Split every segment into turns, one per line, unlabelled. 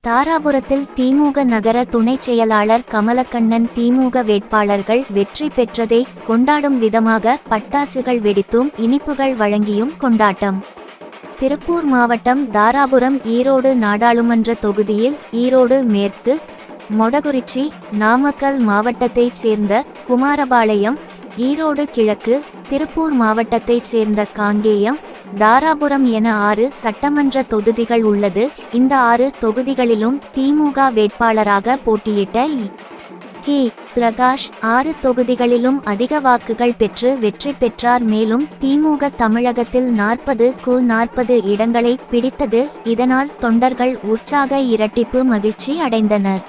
தாராபுரத்தில் திமுக நகர துணைச் செயலாளர் கமலக்கண்ணன் திமுக வேட்பாளர்கள் வெற்றி பெற்றதை கொண்டாடும் விதமாக பட்டாசுகள் வெடித்தும் இனிப்புகள் வழங்கியும் கொண்டாட்டம். திருப்பூர் மாவட்டம் தாராபுரம் ஈரோடு நாடாளுமன்ற தொகுதியில் ஈரோடு மேற்கு மொடகுறிச்சி நாமக்கல் மாவட்டத்தைச் சேர்ந்த குமாரபாளையம் ஈரோடு கிழக்கு திருப்பூர் மாவட்டத்தைச் சேர்ந்த காங்கேயம் தாராபுரம் என ஆறு சட்டமன்ற தொகுதிகள் உள்ளது. இந்த ஆறு தொகுதிகளிலும் திமுக வேட்பாளராக போட்டியிட்ட கே. பிரகாஷ் ஆறு தொகுதிகளிலும் அதிக வாக்குகள் பெற்று வெற்றி பெற்றார். மேலும் திமுக தமிழகத்தில் நாற்பது கு நாற்பது இடங்களை பிடித்தது. இதனால் தொண்டர்கள் உற்சாக இரட்டிப்பு மகிழ்ச்சி அடைந்தனர்.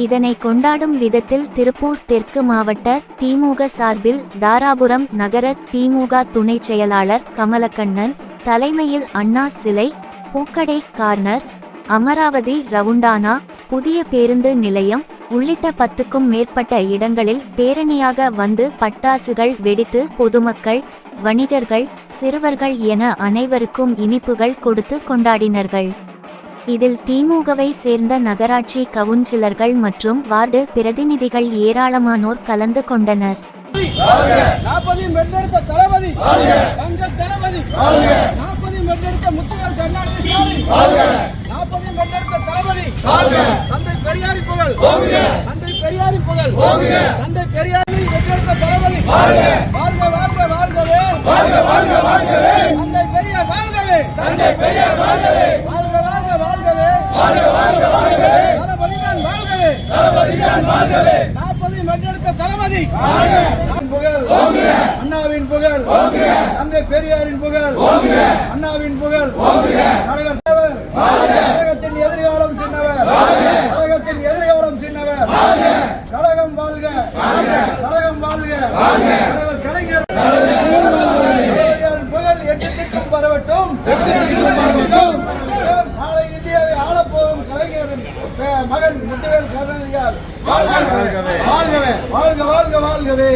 இதனை கொண்டாடும் விதத்தில் திருப்பூர் தெற்கு மாவட்ட திமுக சார்பில் தாராபுரம் நகர திமுக துணைச் செயலாளர் கமலக்கண்ணன் தலைமையில் அண்ணா சிலை பூக்கடை கார்னர் அமராவதி ரவுண்டானா புதிய பேருந்து நிலையம் உள்ளிட்ட பத்துக்கும் மேற்பட்ட இடங்களில் பேரணியாக வந்து பட்டாசுகள் வெடித்து பொதுமக்கள் வணிகர்கள் சிறுவர்கள் என அனைவருக்கும் இனிப்புகள் கொடுத்து கொண்டாடினர்கள். இதில் திமுகவை சேர்ந்த நகராட்சி கவுன்சிலர்கள் மற்றும் வார்டு பிரதிநிதிகள் ஏராளமானோர் கலந்து கொண்டனர்.
தந்தை பெரியாரின் தளபதி. தங்க தளபதி மெட்டெடுத்த முத்துவேல் கருணாநிதி ஸ்டாலின் நாற்பது மெட்டெடுத்த தளபதி தந்தை பெரியாரி புகழ் தந்தை பெரியாரி புகழ் தந்தை பெரியாரி மெட்டெடுத்த தளபதி வாழ்க வாழ்க வாழ்கவே தந்தை பெரியார் வாழ்கவே தந்தை பெரியார் வாழ்கவே வாழ்க வாழ்க வாழ்கவே தளபதிதான் வாழ்கவே தளபதிதான் வாழ்கவே நாற்பது தளபதி. புகழ். அண்ணாவின் புகழ். தந்தை பெரியாரின் புகழ். அண்ணாவின் புகழ். தலைவர். கழகத்தின் எதிர்காலம் சின்னவர். கழகத்தின் எதிர்காலம் சின்னவர். கழகம் வாழ்க. கழகம் வாழ்க. தலைவர் கலைஞர். வாழ்கவே வாழ்கவே கருணாநிதியார் வாழ்க வாழ்க வாழ்கவே.